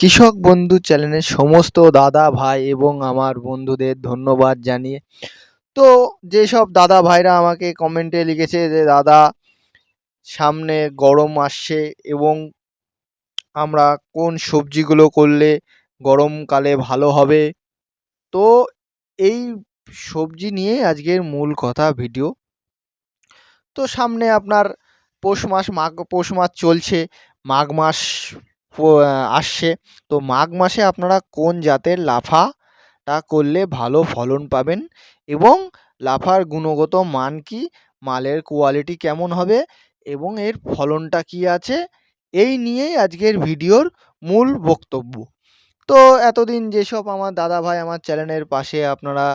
কৃষক বন্ধু চ্যানেলের সমস্ত দাদা ভাই এবং আমার বন্ধুদের ধন্যবাদ জানিয়ে। তো যেসব দাদা ভাইরা আমাকে কমেন্টে লিখেছে যে, দাদা, সামনে গরম আসছে এবং আমরা কোন সবজিগুলো করলে গরমকালে ভালো হবে? তো এই সবজি নিয়ে আজকের মূল কথা ভিডিও তো সামনে আপনার পৌষ মাস, মাঘ, পৌষ মাস চলছে। মাঘ মাস আসছে। তো মাঘ মাসে আপনারা কোন জাতের লাফাটা করলে ভালো ফলন পাবেন এবং লাফার গুণগত মান কি, মালের কোয়ালিটি কেমন হবে এবং এর ফলনটা কি আছে, এই নিয়েই আজকের ভিডিওর মূল বক্তব্য। তো এতদিন যেসব আমার দাদা ভাই আমার চ্যানেলের পাশে আপনারা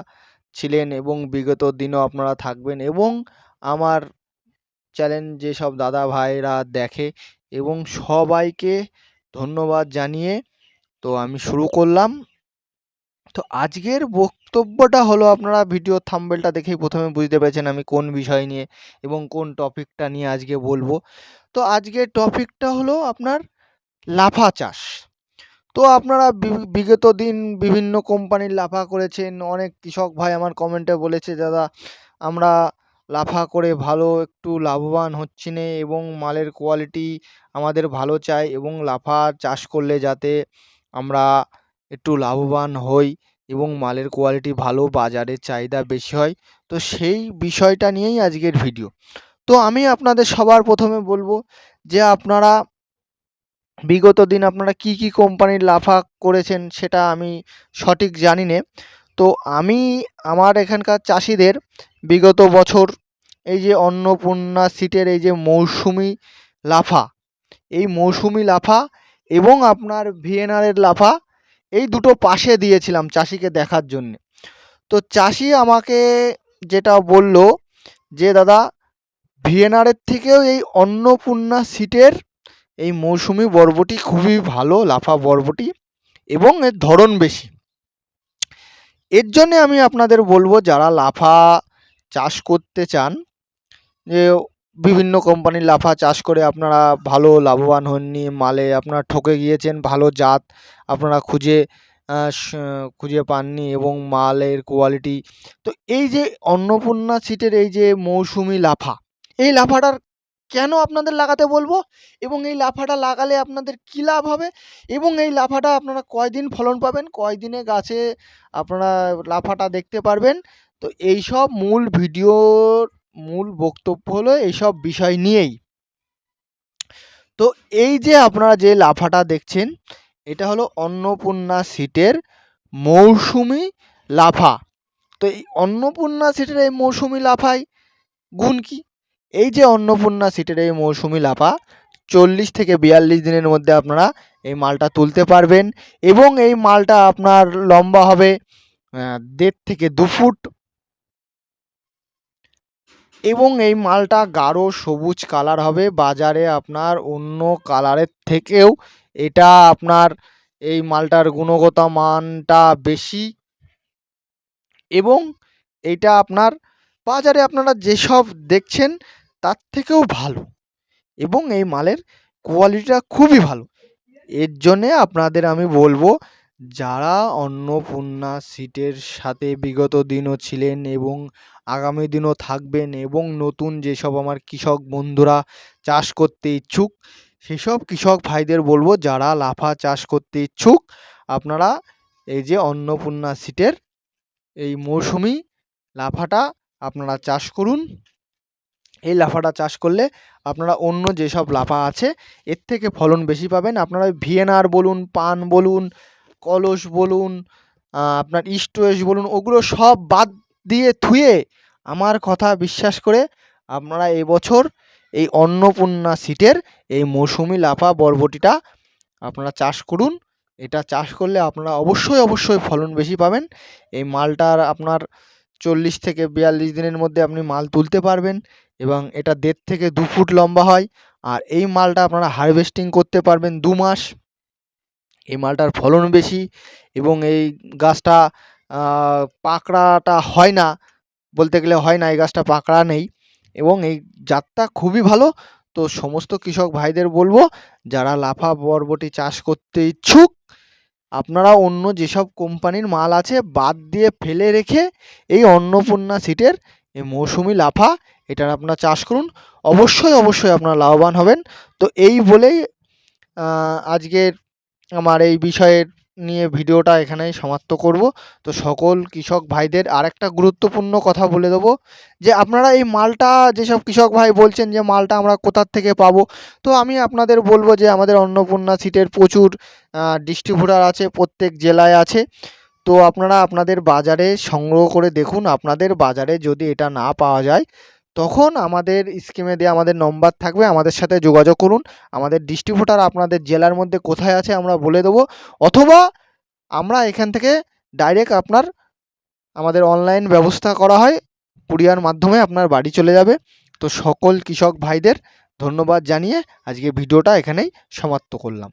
ছিলেন এবং বিগত দিনও আপনারা থাকবেন এবং আমার চ্যানেল যেসব দাদা ভাইরা দেখে এবং সবাইকে ধন্যবাদ জানিয়ে তো আমি শুরু করলাম। তো আজকের বক্তব্যটা হলো আপনারা ভিডিও থাম্বেলটা দেখেই প্রথমে বুঝতে পেরেছেন আমি কোন বিষয় নিয়ে এবং কোন টপিকটা নিয়ে আজকে বলব। তো আজকের টপিকটা হলো আপনার লাফা চাষ। তো আপনারা বিগত দিন বিভিন্ন কোম্পানির লাফা করেছেন। অনেক কৃষক ভাই আমার কমেন্টে বলেছে, দাদা, আমরা লাফা করে ভালো, একটু লাভবান হচ্ছি না এবং মালের কোয়ালিটি আমাদের ভালো চাই এবং লাফা চাষ করলে যাতে আমরা একটু লাভবান হই এবং মালের কোয়ালিটি ভালো, বাজারে চাহিদা বেশি হয়। তো সেই বিষয়টা নিয়েই আজকের ভিডিও তো আমি আপনাদের সবার প্রথমে বলব যে আপনারা বিগত দিন আপনারা কি কি কোম্পানির লাফা করেছেন সেটা আমি সঠিক জানি না। তো আমি আমার এখানকার চাষিদের বিগত বছর এই যে অন্নপূর্ণা সিটের এই যে মৌসুমি লাফা, এই মৌসুমি লাফা এবং আপনার ভিএনআরের লাফা এই দুটো পাশে দিয়েছিলাম চাষিকে দেখার জন্যে। তো চাষি আমাকে যেটা বলল যে, দাদা ভিএনআরের থেকেও এই অন্নপূর্ণা সিটের এই মৌসুমি বরবটি খুবই ভালো, লাফা বরবটি এবং এর ধরন বেশি। এর জন্যে আমি আপনাদের বলব, যারা লাফা চাষ করতে চান, যে বিভিন্ন কোম্পানির লাফা চাষ করে আপনারা ভালো লাভবান হননি, মালে আপনারা ঠকে গিয়েছেন, ভালো জাত আপনারা খুঁজে খুঁজে পাননি এবং মালের কোয়ালিটি তো এই যে অন্নপূর্ণা সিটের এই যে মৌসুমি লাফা, এই লাফাটার কেন আপনাদের লাগাতে বলব? এবং এই লাফাটা লাগালে আপনাদের কী লাভ হবে? এবং এই লাফাটা আপনারা কয়দিন ফলন পাবেন? কয়দিনে গাছে আপনারা লাফাটা দেখতে পারবেন? তো এই সব মূল ভিডিওর মূল বক্তব্য হলো এইসব বিষয় নিয়েই। তো এই যে আপনারা যে লাফাটা দেখছেন, এটা হলো অন্নপূর্ণা সিটের মৌসুমি লাফা। তো এই অন্নপূর্ণা সিটের এই মৌসুমি লাফায় গুণ কি? এই যে অন্নপূর্ণা সিটের এই মৌসুমি লাফা, চল্লিশ থেকে বিয়াল্লিশ দিনের মধ্যে আপনারা এই মালটা তুলতে পারবেন এবং এই মালটা আপনার লম্বা হবে দেড় থেকে দু ফুট। এবং এই মালটা গাঢ় সবুজ কালার হবে, বাজারে আপনার অন্য কালারের থেকেও এটা আপনার এই মালটার গুণগত মানটা বেশি। এবং এটা আপনার বাজারে আপনারা যেসব দেখছেন, তার থেকেও ভালো। এবং এই মালের কোয়ালিটিটা খুবই ভালো। এর জন্যে আপনাদের আমি বলব, যারা অন্নপূর্ণা সিটের সাথে বিগত দিনও ছিলেন এবং আগামী দিনও থাকবেন এবং নতুন যেসব আমার কৃষক বন্ধুরা চাষ করতে ইচ্ছুক, সেসব কৃষক ভাইদের বলব, যারা লাফা চাষ করতে ইচ্ছুক, আপনারা এই যে অন্নপূর্ণা সিটের এই মৌসুমি লাফাটা আপনারা চাষ করুন। এই লাফাটা চাষ করলে আপনারা অন্য যেসব লাফা আছে, এর থেকে ফলন বেশি পাবেন। আপনারা ভিএনআর বলুন, পান বলুন, কলস বলুন আপনার ইস্ট ওয়েস্ট বলুন, ওগুলো সব বাদ দিয়ে থুয়ে আমার কথা বিশ্বাস করে আপনারা এবছর এই অন্নপূর্ণা সিটের এই মৌসুমি লাফা বরবটিটা আপনারা চাষ করুন। এটা চাষ করলে আপনারা অবশ্যই অবশ্যই ফলন বেশি পাবেন। এই মালটার আপনার চল্লিশ থেকে বিয়াল্লিশ দিনের মধ্যে আপনি মাল তুলতে পারবেন এবং এটা দেড় থেকে দু ফুট লম্বা হয়। আর এই মালটা আপনারা হারভেস্টিং করতে পারবেন দু মাস। এই মালটার ফলন বেশি এবং এই গাছটা পাকড়াটা হয় না বলতে গেলে হয় না, এই গাছটা পাকড়া নেই এবং এই জাতটা খুবই ভালো। তো সমস্ত কৃষক ভাইদের বলব, যারা লাফা বরবটি চাষ করতে ইচ্ছুক আপনারা অন্য যেসব কোম্পানির মাল আছে বাদ দিয়ে ফেলে রেখে এই অন্নপূর্ণা সিটের এই মৌসুমি লাফা, এটার আপনারা চাষ করুন। অবশ্যই অবশ্যই আপনারা লাভবান হবেন। তো এই বলেই আজকের আমার এই বিষয়ের নিয়ে ভিডিওটা এখানেই সমাপ্ত করব। তো সকল কৃষক ভাইদের আরেকটা গুরুত্বপূর্ণ কথা বলে দেবো, যে আপনারা এই মালটা, যেসব কৃষক ভাই বলছেন যে মালটা আমরা কোথার থেকে পাবো, তো আমি আপনাদের বলব যে আমাদের অন্নপূর্ণা সিটের প্রচুর ডিস্ট্রিবিউটার আছে, প্রত্যেক জেলায় আছে। তো আপনারা আপনাদের বাজারে সংগ্রহ করে দেখুন, আপনাদের বাজারে যদি এটা না পাওয়া যায় তখন আমাদের স্কিমে দেওয়া আমাদের নম্বর থাকবে, আমাদের সাথে যোগাযোগ করুন। আমাদের ডিস্ট্রিবিউটার আপনাদের জেলার মধ্যে কোথায় আছে আমরা বলে দেবো। অথবা আমরা এখান থেকে ডাইরেক্ট আপনার, আমাদের অনলাইন ব্যবস্থা করা হয় কুরিয়ার মাধ্যমে আপনার বাড়ি চলে যাবে। তো সকল কৃষক ভাইদের ধন্যবাদ জানিয়ে আজকে ভিডিওটা এখানেই সমাপ্ত করলাম।